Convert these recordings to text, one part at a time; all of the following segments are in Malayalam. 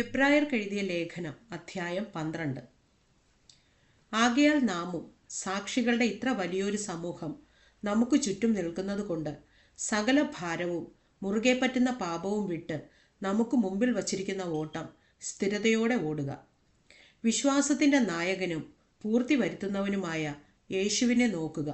എബ്രായർക്ക് എഴുതിയ ലേഖനം അധ്യായം പന്ത്രണ്ട്. ആകയാൽ നാമും സാക്ഷികളുടെ ഇത്ര വലിയൊരു സമൂഹം നമുക്ക് ചുറ്റും നിൽക്കുന്നത് കൊണ്ട് സകല ഭാരവും മുറുകെ പറ്റുന്ന പാപവും വിട്ട് നമുക്ക് മുമ്പിൽ വച്ചിരിക്കുന്ന ഓട്ടം സ്ഥിരതയോടെ ഓടുക. വിശ്വാസത്തിന്റെ നായകനും പൂർത്തി വരുത്തുന്നവനുമായ യേശുവിനെ നോക്കുക.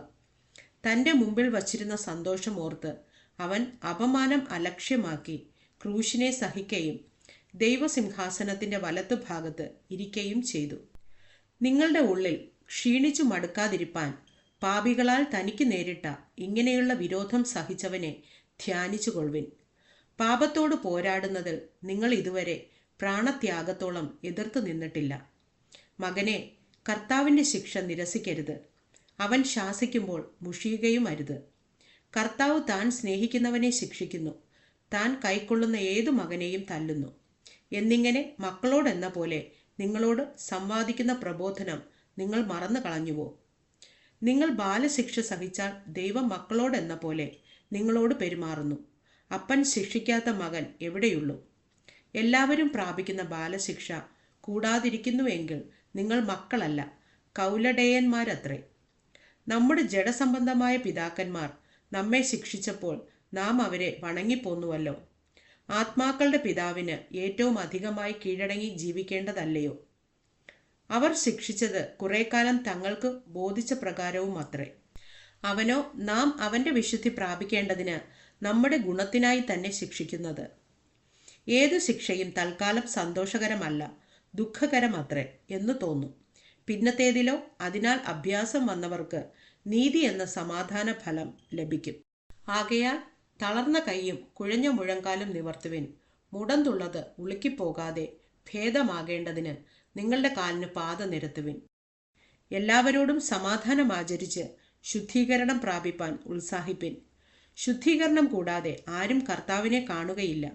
തന്റെ മുമ്പിൽ വച്ചിരുന്ന സന്തോഷം ഓർത്ത് അവൻ അപമാനം അലക്ഷ്യമാക്കി ക്രൂശിനെ സഹിക്കുകയും ദൈവസിംഹാസനത്തിന്റെ വലത്തുഭാഗത്ത് ഇരിക്കുകയും ചെയ്തു. നിങ്ങളുടെ ഉള്ളിൽ ക്ഷീണിച്ചു മടുക്കാതിരിപ്പാൻ പാപികളാൽ തനിക്ക് നേരിട്ട ഇങ്ങനെയുള്ള വിരോധം സഹിച്ചവനെ ധ്യാനിച്ചുകൊള്ളുവിൻ. പാപത്തോട് പോരാടുന്നതിൽ നിങ്ങൾ ഇതുവരെ പ്രാണത്യാഗത്തോളം എതിർത്ത് നിന്നിട്ടില്ല. മകനെ കർത്താവിന്റെ ശിക്ഷ നിരസിക്കരുത്. അവൻ ശാസിക്കുമ്പോൾ മുഷിയുകയും അരുത്. കർത്താവ് താൻ സ്നേഹിക്കുന്നവനെ ശിക്ഷിക്കുന്നു. താൻ കൈക്കൊള്ളുന്ന ഏതു മകനെയും തല്ലുന്നു. എന്നിങ്ങനെ മക്കളോടെന്ന പോലെ നിങ്ങളോട് സംവാദിക്കുന്ന പ്രബോധനം നിങ്ങൾ മറന്നു കളഞ്ഞുവോ? നിങ്ങൾ ബാലശിക്ഷ സഹിച്ചാൽ ദൈവം മക്കളോടെന്ന പോലെ നിങ്ങളോട് പെരുമാറുന്നു. അപ്പൻ ശിക്ഷിക്കാത്ത മകൻ എവിടെയുള്ളൂ? എല്ലാവരും പ്രാപിക്കുന്ന ബാലശിക്ഷ കൂടാതിരിക്കുന്നുവെങ്കിൽ നിങ്ങൾ മക്കളല്ല കൗലടേയന്മാരത്രേ. നമ്മുടെ ജഡസംബന്ധമായ പിതാക്കന്മാർ നമ്മെ ശിക്ഷിച്ചപ്പോൾ നാം അവരെ വണങ്ങിപ്പോന്നുവല്ലോ. ആത്മാക്കളുടെ പിതാവിന് ഏറ്റവും അധികമായി കീഴടങ്ങി ജീവിക്കേണ്ടതല്ലയോ? അവർ ശിക്ഷിച്ചത് കുറെ കാലം തങ്ങൾക്ക് ബോധിച്ച പ്രകാരവും അത്രേ. അവനോ നാം അവന്റെ വിശുദ്ധി പ്രാപിക്കേണ്ടതിന് നമ്മുടെ ഗുണത്തിനായി തന്നെ ശിക്ഷിക്കുന്നത്. ഏതു ശിക്ഷയും തൽക്കാലം സന്തോഷകരമല്ല ദുഃഖകരമത്രേ എന്ന് തോന്നും. പിന്നത്തേതിലോ അതിനാൽ അഭ്യാസം വന്നവർക്ക് നീതി എന്ന സമാധാന ഫലം ലഭിക്കും. ആകയാൽ തളർന്ന കൈയും കുഴഞ്ഞ മുഴങ്കാലും നിവർത്തുവിൻ. മുടന്തുള്ളത് ഉളുക്കിപ്പോകാതെ ഭേദമാകേണ്ടതിന് നിങ്ങളുടെ കാലിന് പാത നിരത്തുവിൻ. എല്ലാവരോടും സമാധാനം ആചരിച്ച് ശുദ്ധീകരണം പ്രാപിപ്പാൻ ഉത്സാഹിപ്പിൻ. ശുദ്ധീകരണം കൂടാതെ ആരും കർത്താവിനെ കാണുകയില്ല.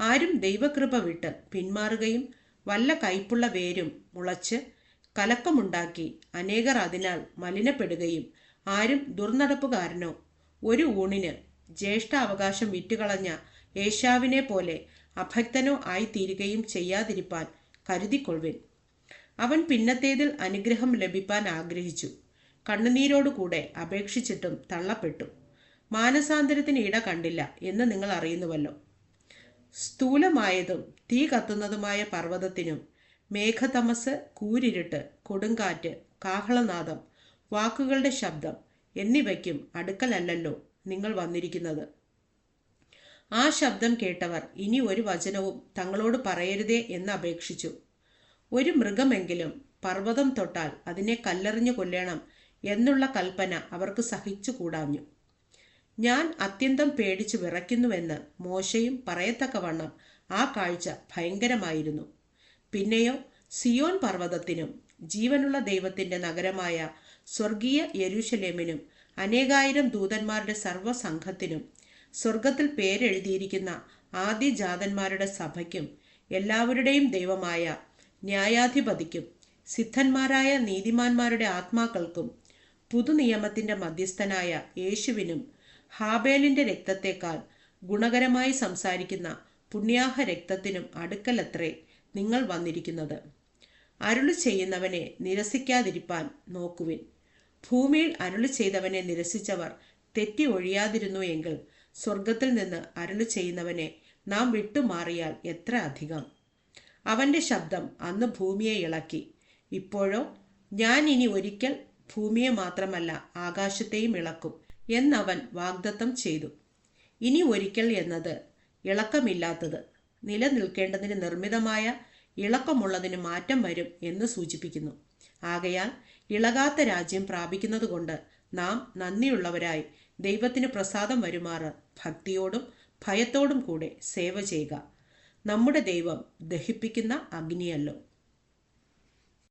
ആരും ദൈവകൃപ വിട്ട് പിന്മാറുകയും വല്ല കയ്പുള്ള വേരും മുളച്ച് കലക്കമുണ്ടാക്കി അനേകർ അതിനാൽ മലിനപ്പെടുകയും ആരും ദുർനടപ്പുകാരനോ ഒരു ഊണിന് ജ്യേഷ്ഠാവകാശം വിറ്റുകളഞ്ഞ ഏഷ്യാവിനെ പോലെ അഭക്തനോ ആയിത്തീരുകയും ചെയ്യാതിരിപ്പാൻ കരുതിക്കൊള്ളുവിൻ. അവൻ പിന്നത്തേതിൽ അനുഗ്രഹം ലഭിപ്പാൻ ആഗ്രഹിച്ചു. കണ്ണുനീരോടുകൂടെ അപേക്ഷിച്ചിട്ടും തള്ളപ്പെട്ടു. മാനസാന്തരത്തിന് ഇട കണ്ടില്ല എന്ന് നിങ്ങൾ അറിയുന്നുവല്ലോ. സ്ഥൂലമായതും തീ കത്തുന്നതുമായ പർവതത്തിനും മേഘതമസ് കൂരിരുട്ട് കൊടുങ്കാറ്റ് കാഹളനാദം വാക്കുകളുടെ ശബ്ദം എന്നിവയ്ക്കും അടുക്കലല്ലല്ലോ. നിങ്ങൾ വന്നിരിക്കുന്നത്. ആ ശബ്ദം കേട്ടവർ ഇനി ഒരു വചനവും തങ്ങളോട് പറയരുതേ എന്ന് അപേക്ഷിച്ചു. ഒരു മൃഗമെങ്കിലും പർവതം തൊട്ടാൽ അതിനെ കല്ലെറിഞ്ഞു കൊല്ലണം എന്നുള്ള കൽപ്പന അവർക്ക് സഹിച്ചു കൂടാഞ്ഞു. ഞാൻ അത്യന്തം പേടിച്ചു വിറയ്ക്കുന്നുവെന്ന് മോശയും പറയത്തക്കവണ്ണം ആ കാഴ്ച ഭയങ്കരമായിരുന്നു. പിന്നെയോ സിയോൻ പർവതത്തിനും ജീവനുള്ള ദൈവത്തിന്റെ നഗരമായ സ്വർഗീയ യരുഷലേമിനും അനേകായിരം ദൂതന്മാരുടെ സർവസംഘത്തിനും സ്വർഗത്തിൽ പേരെഴുതിയിരിക്കുന്ന ആദ്യജാതന്മാരുടെ സഭയ്ക്കും എല്ലാവരുടെയും ദൈവമായ ന്യായാധിപതിക്കും സിദ്ധന്മാരായ നീതിമാന്മാരുടെ ആത്മാക്കൾക്കും പുതുനിയമത്തിന്റെ മധ്യസ്ഥനായ യേശുവിനും ഹാബേലിന്റെ രക്തത്തെക്കാൾ ഗുണകരമായി സംസാരിക്കുന്ന പുണ്യാഹ രക്തത്തിനും അടുക്കലത്രേ നിങ്ങൾ വന്നിരിക്കുന്നത്. അരുളി ചെയ്യുന്നവനെ നിരസിക്കാതിരിപ്പാൻ നോക്കുവിൻ. ഭൂമിയിൽ അരുളി ചെയ്തവനെ നിരസിച്ചവർ തെറ്റി ഒഴിയാതിരുന്നു എങ്കിൽ സ്വർഗത്തിൽ നിന്ന് അരുളി ചെയ്യുന്നവനെ നാം വിട്ടുമാറിയാൽ എത്ര അധികം? അവന്റെ ശബ്ദം അന്ന് ഭൂമിയെ ഇളക്കി. ഇപ്പോഴോ ഞാൻ ഇനി ഒരിക്കൽ ഭൂമിയെ മാത്രമല്ല ആകാശത്തെയും ഇളക്കും എന്നവൻ വാഗ്ദത്തം ചെയ്തു. ഇനി ഒരിക്കൽ എന്നത് ഇളക്കമില്ലാത്തത് നിലനിൽക്കേണ്ടതിന് നിർമ്മിതമായ ഇളക്കമുള്ളതിന് മാറ്റം വരും എന്ന് സൂചിപ്പിക്കുന്നു. ആകയാൽ ഇളകാത്ത രാജ്യം പ്രാപിക്കുന്നതുകൊണ്ട് നാം നന്ദിയുള്ളവരായി ദൈവത്തിന് പ്രസാദം വരുമാറ് ഭക്തിയോടും ഭയത്തോടും കൂടെ സേവ ചെയ്യുക. നമ്മുടെ ദൈവം ദഹിപ്പിക്കുന്ന അഗ്നിയല്ലോ.